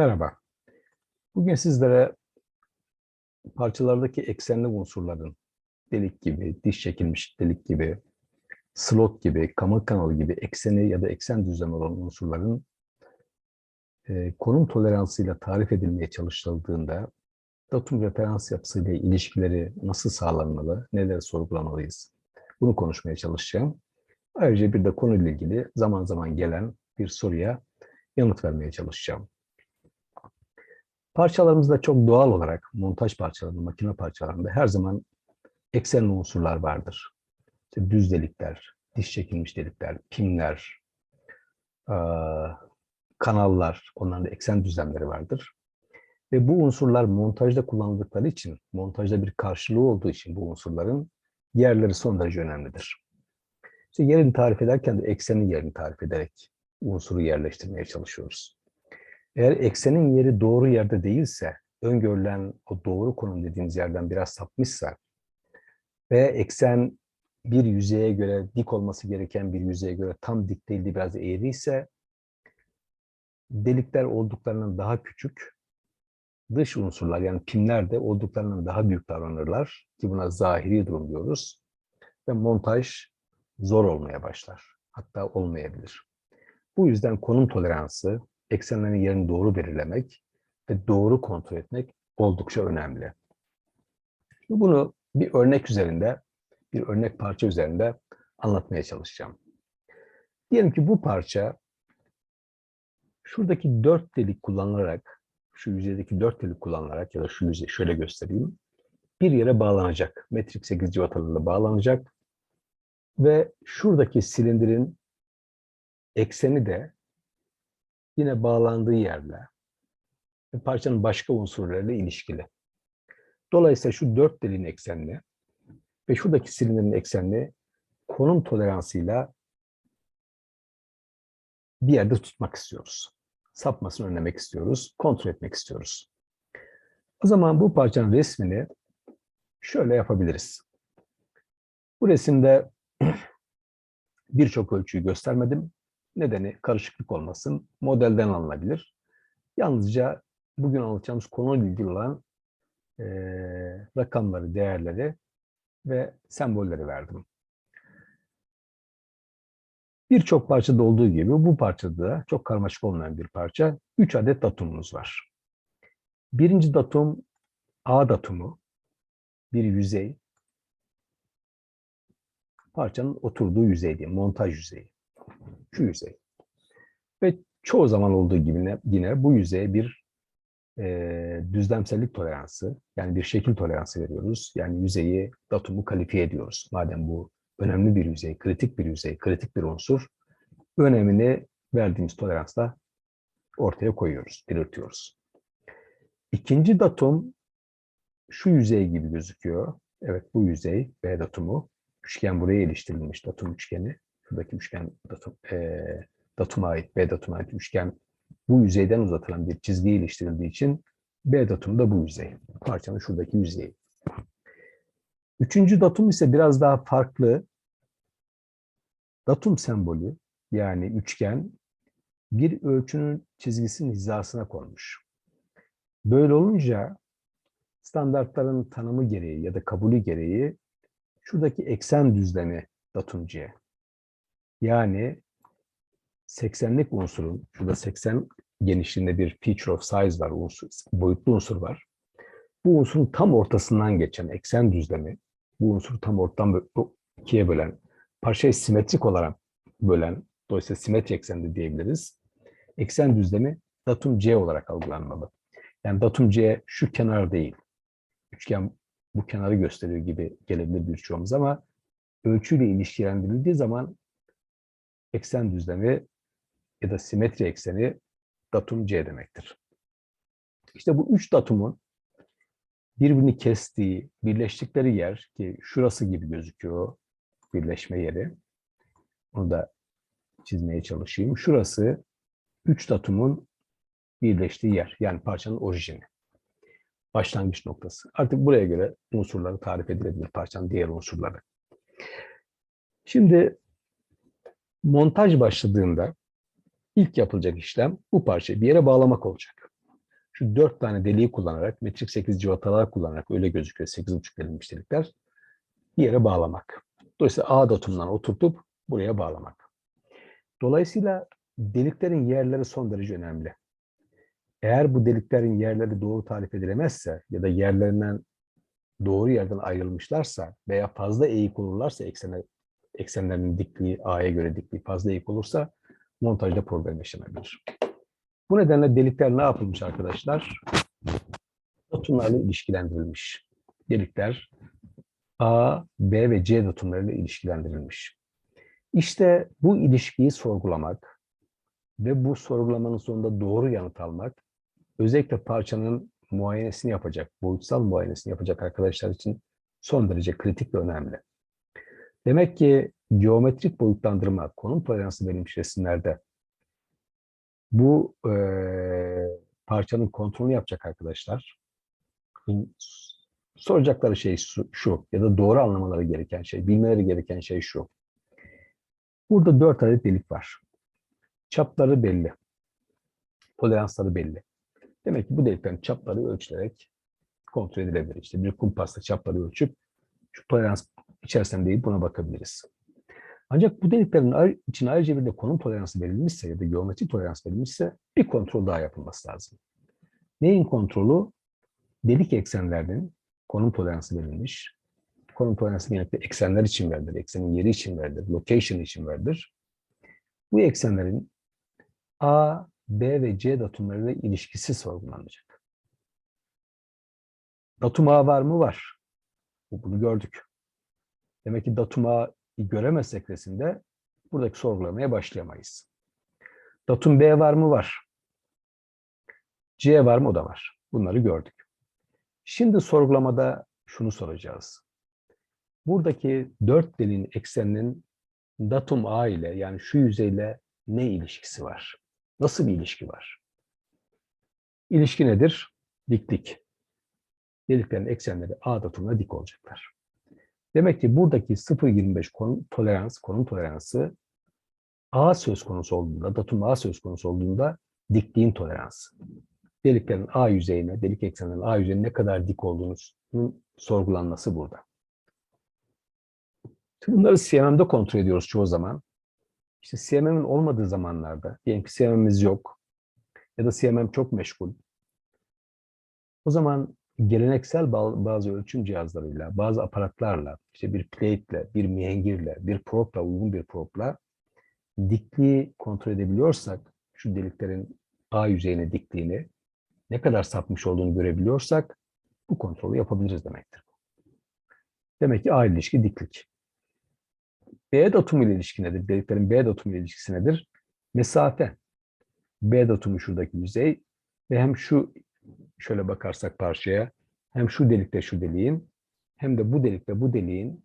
Merhaba. Bugün sizlere parçalardaki eksenli unsurların delik gibi, diş çekilmiş delik gibi, slot gibi, kamı kanalı gibi ekseni ya da eksen düzlemi olan unsurların e, konum toleransıyla tarif edilmeye çalışıldığında datum referans yapısıyla ilişkileri nasıl sağlanmalı, neler sorgulamalıyız? Bunu konuşmaya çalışacağım. Ayrıca bir de konuyla ilgili zaman zaman gelen bir soruya yanıt vermeye çalışacağım. Parçalarımızda çok doğal olarak montaj parçalarında, makine parçalarında her zaman eksenli unsurlar vardır. İşte düz delikler, diş çekilmiş delikler, pimler, kanallar, onların da eksen düzlemleri vardır. Ve bu unsurlar montajda kullanıldıkları için, montajda bir karşılığı olduğu için bu unsurların yerleri son derece önemlidir. İşte yerini tarif ederken de eksenin yerini tarif ederek unsuru yerleştirmeye çalışıyoruz. Eğer eksenin yeri doğru yerde değilse, öngörülen o doğru konum dediğimiz yerden biraz sapmışsa ve eksen bir yüzeye göre dik olması gereken bir yüzeye göre tam dik değil de biraz eğri ise delikler olduklarının daha küçük, dış unsurlar yani pimler de olduklarının daha büyük davranırlar ki buna zahiri durum diyoruz ve montaj zor olmaya başlar. Hatta olmayabilir. Bu yüzden konum toleransı, eksenlerin yerini doğru belirlemek ve doğru kontrol etmek oldukça önemli. Bunu bir örnek üzerinde, bir örnek parça üzerinde anlatmaya çalışacağım. Diyelim ki bu parça şuradaki dört delik kullanılarak, şu yüzeydeki dört delik kullanılarak ya da şu yüzey şöyle göstereyim, bir yere bağlanacak. Metrik 8 civatalarla bağlanacak ve şuradaki silindirin ekseni de yine bağlandığı yerle ve parçanın başka unsurlarıyla ilişkili. Dolayısıyla şu dört deliğin eksenini ve şuradaki silindirin eksenini konum toleransıyla bir yerde tutmak istiyoruz. Sapmasını önlemek istiyoruz, kontrol etmek istiyoruz. O zaman bu parçanın resmini şöyle yapabiliriz. Bu resimde birçok ölçüyü göstermedim. Nedeni karışıklık olmasın, modelden alınabilir. Yalnızca bugün anlatacağımız konuyla ilgili olan e, rakamları, değerleri ve sembolleri verdim. Birçok parçada olduğu gibi bu parçada da çok karmaşık olmayan bir parça. 3 adet datumumuz var. Birinci datum A datumu, bir yüzey. Parçanın oturduğu yüzey diye, montaj yüzeyi şu yüzey. Ve çoğu zaman olduğu gibi yine bu yüzeye bir e, düzlemsellik toleransı, yani bir şekil toleransı veriyoruz. Yani yüzeyi, datumu kalifiye ediyoruz. Madem bu önemli bir yüzey, kritik bir yüzey, kritik bir unsur, önemini verdiğimiz toleransla ortaya koyuyoruz, belirtiyoruz. İkinci datum şu yüzey gibi gözüküyor. Evet bu yüzey B datumu. Üçgen buraya iliştirilmiş datum üçgeni şuradaki üçgen datum, e, datuma ait, B datuma ait üçgen bu yüzeyden uzatılan bir çizgiye iliştirildiği için B datum da bu yüzey. Parçanın şuradaki yüzeyi. Üçüncü datum ise biraz daha farklı. Datum sembolü yani üçgen bir ölçünün çizgisinin hizasına konmuş. Böyle olunca standartların tanımı gereği ya da kabulü gereği şuradaki eksen düzlemi datum C. Yani 80'lik unsurun, şurada 80 genişliğinde bir feature of size var, unsur, boyutlu unsur var. Bu unsurun tam ortasından geçen eksen düzlemi, bu unsuru tam ortadan ikiye bölen, parçayı simetrik olarak bölen, dolayısıyla simetri eksende diyebiliriz. Eksen düzlemi datum C olarak algılanmalı. Yani datum C şu kenar değil. Üçgen bu kenarı gösteriyor gibi gelebilir birçoğumuz ama ölçüyle ilişkilendirildiği zaman eksen düzlemi ya da simetri ekseni datum C demektir. İşte bu üç datumun birbirini kestiği, birleştikleri yer ki şurası gibi gözüküyor birleşme yeri. Onu da çizmeye çalışayım. Şurası üç datumun birleştiği yer. Yani parçanın orijini. Başlangıç noktası. Artık buraya göre unsurları tarif edilebilir parçanın diğer unsurları. Şimdi montaj başladığında ilk yapılacak işlem bu parçayı bir yere bağlamak olacak. şu dört tane deliği kullanarak, metrik 8 civatalar kullanarak öyle gözüküyor 8,5 delinmiş delikler. Bir yere bağlamak. Dolayısıyla A datumdan oturtup buraya bağlamak. Dolayısıyla deliklerin yerleri son derece önemli. Eğer bu deliklerin yerleri doğru tarif edilemezse ya da yerlerinden doğru yerden ayrılmışlarsa veya fazla eğik olurlarsa eksene, eksenlerinin dikliği, A'ya göre dikliği fazla eğik olursa montajda problem yaşanabilir. Bu nedenle delikler ne yapılmış arkadaşlar? Datumlarla ilişkilendirilmiş. Delikler A, B ve C datumlarıyla ilişkilendirilmiş. İşte bu ilişkiyi sorgulamak ve bu sorgulamanın sonunda doğru yanıt almak özellikle parçanın muayenesini yapacak, boyutsal muayenesini yapacak arkadaşlar için son derece kritik ve önemli. Demek ki geometrik boyutlandırma, konum toleransı verilmiş resimlerde bu e, parçanın kontrolünü yapacak arkadaşlar. Soracakları şey şu, ya da doğru anlamaları gereken şey, bilmeleri gereken şey şu. Burada dört adet delik var. Çapları belli. Toleransları belli. Demek ki bu deliklerin çapları ölçülerek kontrol edilebilir. İşte bir kumpasla çapları ölçüp şu tolerans içerisinde değil buna bakabiliriz. Ancak bu deliklerin için ayrıca bir de konum toleransı verilmişse ya da geometri tolerans verilmişse bir kontrol daha yapılması lazım. Neyin kontrolü? Delik eksenlerinin konum toleransı verilmiş. Konum toleransı genellikle eksenler için verilir, eksenin yeri için verilir, location için verilir. Bu eksenlerin A, B ve C datumlarıyla ilişkisi sorgulanacak. Datum A var mı? Var. Bunu gördük. Demek ki datum A göremezsek resimde buradaki sorgulamaya başlayamayız. Datum B var mı? Var. C var mı? O da var. Bunları gördük. Şimdi sorgulamada şunu soracağız. Buradaki dört delin ekseninin datum A ile yani şu yüzeyle ne ilişkisi var? Nasıl bir ilişki var? İlişki nedir? Diklik. Deliklerin eksenleri A datumuna dik olacaklar. Demek ki buradaki 0.25 konum tolerans, konum toleransı A söz konusu olduğunda, datum A söz konusu olduğunda dikliğin toleransı. Deliklerin A yüzeyine, delik eksenlerinin A yüzeyine ne kadar dik olduğunun sorgulanması burada. Bunları CMM'de kontrol ediyoruz çoğu zaman. İşte CMM'in olmadığı zamanlarda, diyelim ki CMM'imiz yok ya da CMM çok meşgul. O zaman geleneksel bazı ölçüm cihazlarıyla, bazı aparatlarla, işte bir plate'le, bir mihengirle, bir prop'la, uygun bir prop'la dikliği kontrol edebiliyorsak, şu deliklerin A yüzeyine dikliğini, ne kadar sapmış olduğunu görebiliyorsak, bu kontrolü yapabiliriz demektir. Demek ki A ilişki diklik. B datumu ile ilişki nedir? Deliklerin B datumu ile ilişkisi nedir? Mesafe. B datumu şuradaki yüzey ve hem şu şöyle bakarsak parçaya hem şu delikte şu deliğin hem de bu delikte bu deliğin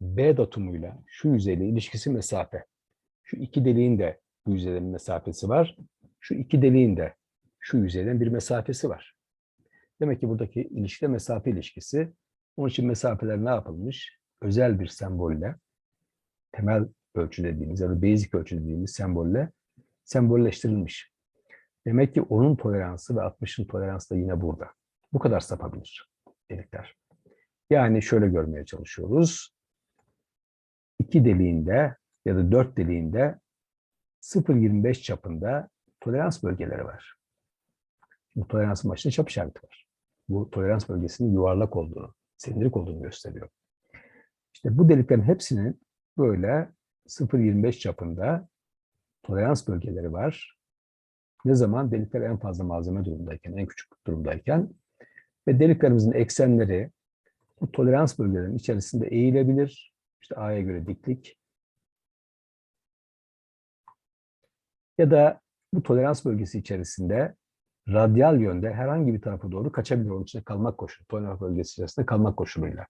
B datumuyla şu yüzeyle ilişkisi mesafe. Şu iki deliğin de bu yüzeyden mesafesi var. Şu iki deliğin de şu yüzeyden bir mesafesi var. Demek ki buradaki ilişkide mesafe ilişkisi. Onun için mesafeler ne yapılmış? Özel bir sembolle, temel ölçü dediğimiz ya da basic ölçü dediğimiz sembolle sembolleştirilmiş. Demek ki onun toleransı ve 60'ın toleransı da yine burada. Bu kadar sapabilir delikler. Yani şöyle görmeye çalışıyoruz. İki deliğinde ya da dört deliğinde 0.25 çapında tolerans bölgeleri var. Bu toleransın başında çap işareti var. Bu tolerans bölgesinin yuvarlak olduğunu, silindirik olduğunu gösteriyor. İşte bu deliklerin hepsinin böyle 0.25 çapında tolerans bölgeleri var. Ne zaman? Delikler en fazla malzeme durumdayken, en küçük durumdayken ve deliklerimizin eksenleri bu tolerans bölgelerinin içerisinde eğilebilir. İşte A'ya göre diklik. Ya da bu tolerans bölgesi içerisinde radyal yönde herhangi bir tarafa doğru kaçabilir. Onun içinde kalmak koşulu. Tolerans bölgesi içerisinde kalmak koşuluyla.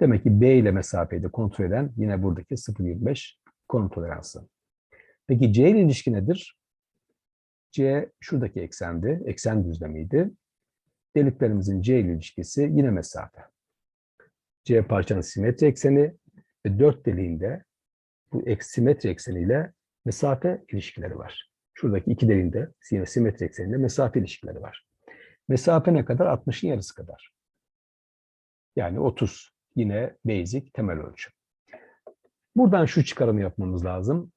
Demek ki B ile mesafeyi de kontrol eden yine buradaki 0.25 konum toleransı. Peki C ile ilişki nedir? C şuradaki eksendi, eksen düzlemiydi. Deliklerimizin C ile ilişkisi yine mesafe. C parçanın simetri ekseni ve dört deliğinde bu simetri ekseniyle mesafe ilişkileri var. Şuradaki iki deliğinde simetri ekseniyle mesafe ilişkileri var. Mesafe ne kadar? 60'ın yarısı kadar. Yani 30 yine basic temel ölçü. Buradan şu çıkarımı yapmamız lazım.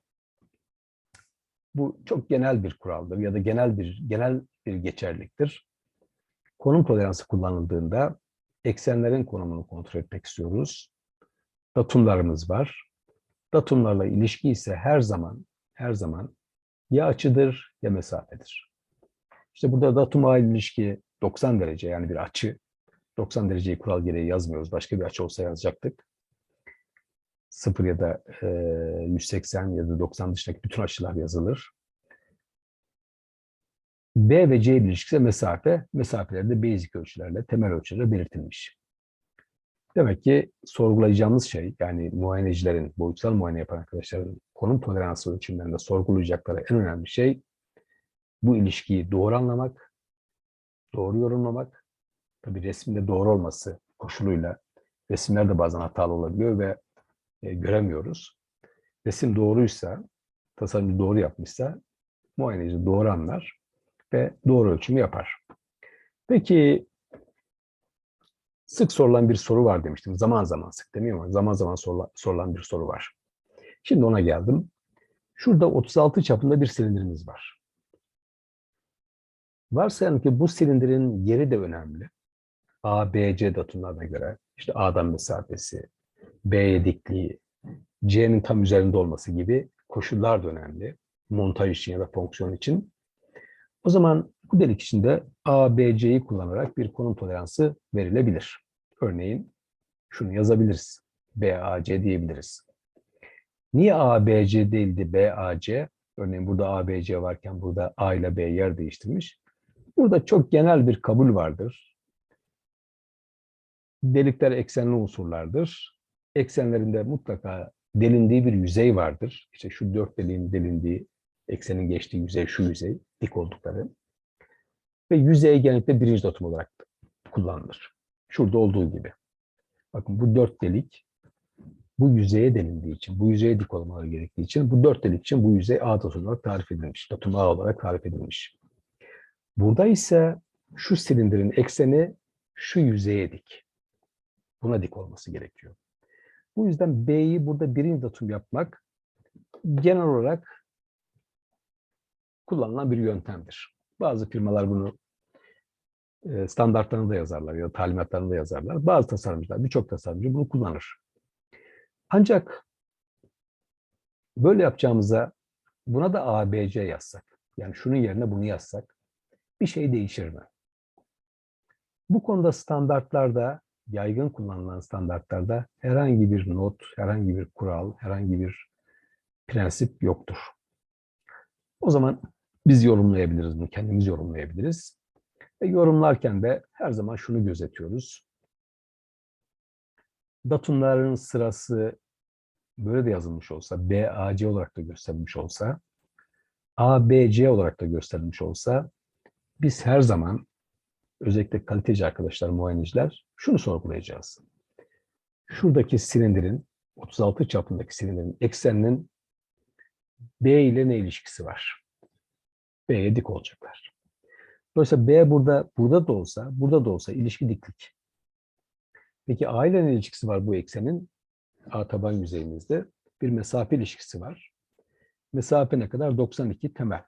Bu çok genel bir kuraldır ya da genel bir genel bir geçerliktir. Konum toleransı kullanıldığında eksenlerin konumunu kontrol etmek istiyoruz. Datumlarımız var. Datumlarla ilişki ise her zaman her zaman ya açıdır ya mesafedir. İşte burada datuma ilişki 90 derece yani bir açı. 90 dereceyi kural gereği yazmıyoruz. Başka bir açı olsa yazacaktık. 0 ya da e, 180 ya da 90 dışındaki bütün açılar yazılır. B ve C ilişkisi mesafe. Mesafelerde basic ölçülerle, temel ölçülerle belirtilmiş. Demek ki sorgulayacağımız şey, yani muayenecilerin, boyutsal muayene yapan arkadaşların konum toleransı ölçümlerinde sorgulayacakları en önemli şey bu ilişkiyi doğru anlamak, doğru yorumlamak, tabii resminde doğru olması koşuluyla resimler de bazen hatalı olabiliyor ve e, göremiyoruz. Resim doğruysa, tasarımcı doğru yapmışsa muayeneci doğru anlar ve doğru ölçümü yapar. Peki sık sorulan bir soru var demiştim. Zaman zaman sık demiyorum ama zaman zaman sorulan, bir soru var. Şimdi ona geldim. Şurada 36 çapında bir silindirimiz var. Varsayalım ki bu silindirin yeri de önemli. A, B, C datumlarına göre işte A'dan mesafesi, B'ye dikliği, C'nin tam üzerinde olması gibi koşullar da önemli. Montaj için ya da fonksiyon için. O zaman bu delik içinde A, B, C'yi kullanarak bir konum toleransı verilebilir. Örneğin şunu yazabiliriz. B, A, C diyebiliriz. Niye A, B, C değildi B, A, C? Örneğin burada A, B, C varken burada A ile B yer değiştirmiş. Burada çok genel bir kabul vardır. Delikler eksenli unsurlardır. Eksenlerinde mutlaka delindiği bir yüzey vardır. İşte şu dört deliğin delindiği, eksenin geçtiği yüzey şu yüzey, dik oldukları. Ve yüzey genellikle birinci datum olarak kullanılır. Şurada olduğu gibi. Bakın bu dört delik bu yüzeye delindiği için, bu yüzeye dik olmaları gerektiği için bu dört delik için bu yüzey A datum olarak tarif edilmiş. Datum A olarak tarif edilmiş. Burada ise şu silindirin ekseni şu yüzeye dik. Buna dik olması gerekiyor. Bu yüzden B'yi burada birinci datum yapmak genel olarak kullanılan bir yöntemdir. Bazı firmalar bunu e, standartlarında yazarlar ya da talimatlarında yazarlar. Bazı tasarımcılar, birçok tasarımcı bunu kullanır. Ancak böyle yapacağımıza buna da ABC yazsak, yani şunun yerine bunu yazsak bir şey değişir mi? Bu konuda standartlarda, yaygın kullanılan standartlarda herhangi bir not, herhangi bir kural, herhangi bir prensip yoktur. O zaman biz yorumlayabiliriz bunu, kendimiz yorumlayabiliriz. Ve yorumlarken de her zaman şunu gözetiyoruz. Datumların sırası böyle de yazılmış olsa, BAC olarak da gösterilmiş olsa, ABC olarak da gösterilmiş olsa, biz her zaman özellikle kaliteci arkadaşlar, muayeneciler şunu sorgulayacağız. Şuradaki silindirin, 36 çapındaki silindirin ekseninin B ile ne ilişkisi var? B'ye dik olacaklar. Dolayısıyla B burada, burada da olsa, burada da olsa ilişki diklik. Peki A ile ne ilişkisi var bu eksenin? A taban yüzeyimizde bir mesafe ilişkisi var. Mesafe ne kadar? 92 temel.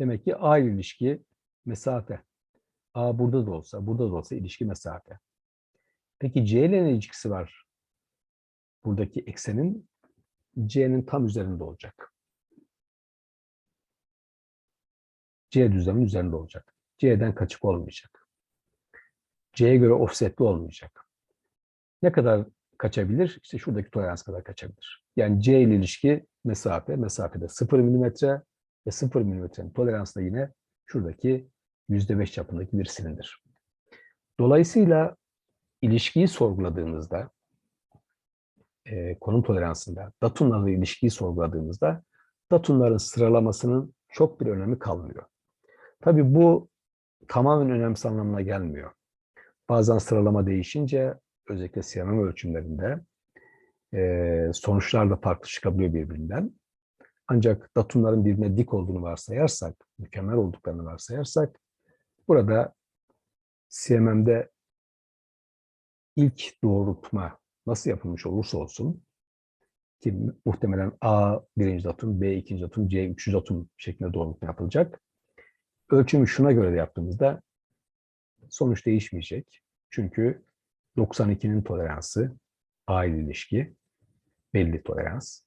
Demek ki A ilişki mesafe. A burada da olsa, burada da olsa ilişki mesafe. Peki C ile ne ilişkisi var? Buradaki eksenin C'nin tam üzerinde olacak. C düzlemin üzerinde olacak. C'den kaçık olmayacak. C'ye göre offsetli olmayacak. Ne kadar kaçabilir? İşte şuradaki tolerans kadar kaçabilir. Yani C ile ilişki mesafe, mesafede 0 mm ve 0 mm'nin toleransı da yine şuradaki %5 çapındaki bir silindir. Dolayısıyla ilişkiyi sorguladığımızda, e, konum toleransında, datumlarla ilişkiyi sorguladığımızda datumların sıralamasının çok bir önemi kalmıyor. Tabii bu tamamen önemsiz anlamına gelmiyor. Bazen sıralama değişince özellikle CMM ölçümlerinde e, sonuçlar da farklı çıkabiliyor birbirinden. Ancak datumların birbirine dik olduğunu varsayarsak, mükemmel olduklarını varsayarsak burada CMM'de ilk doğrultma nasıl yapılmış olursa olsun ki muhtemelen A birinci datum, B ikinci datum, C üçüncü datum şeklinde doğrultma yapılacak. Ölçümü şuna göre de yaptığımızda sonuç değişmeyecek. Çünkü 92'nin toleransı A ile ilişki belli tolerans.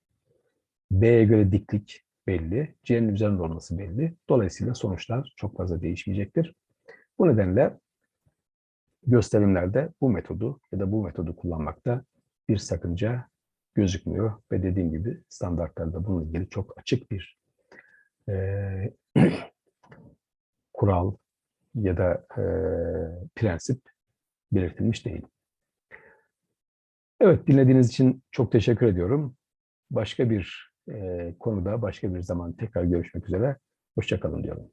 B'ye göre diklik belli. C'nin üzerinde olması belli. Dolayısıyla sonuçlar çok fazla değişmeyecektir. Bu nedenle gösterimlerde bu metodu ya da bu metodu kullanmakta bir sakınca gözükmüyor ve dediğim gibi standartlarda bununla ilgili çok açık bir e, kural ya da e, prensip belirtilmiş değil. Evet, dinlediğiniz için çok teşekkür ediyorum. Başka bir e, konuda, başka bir zaman tekrar görüşmek üzere. Hoşçakalın diyorum.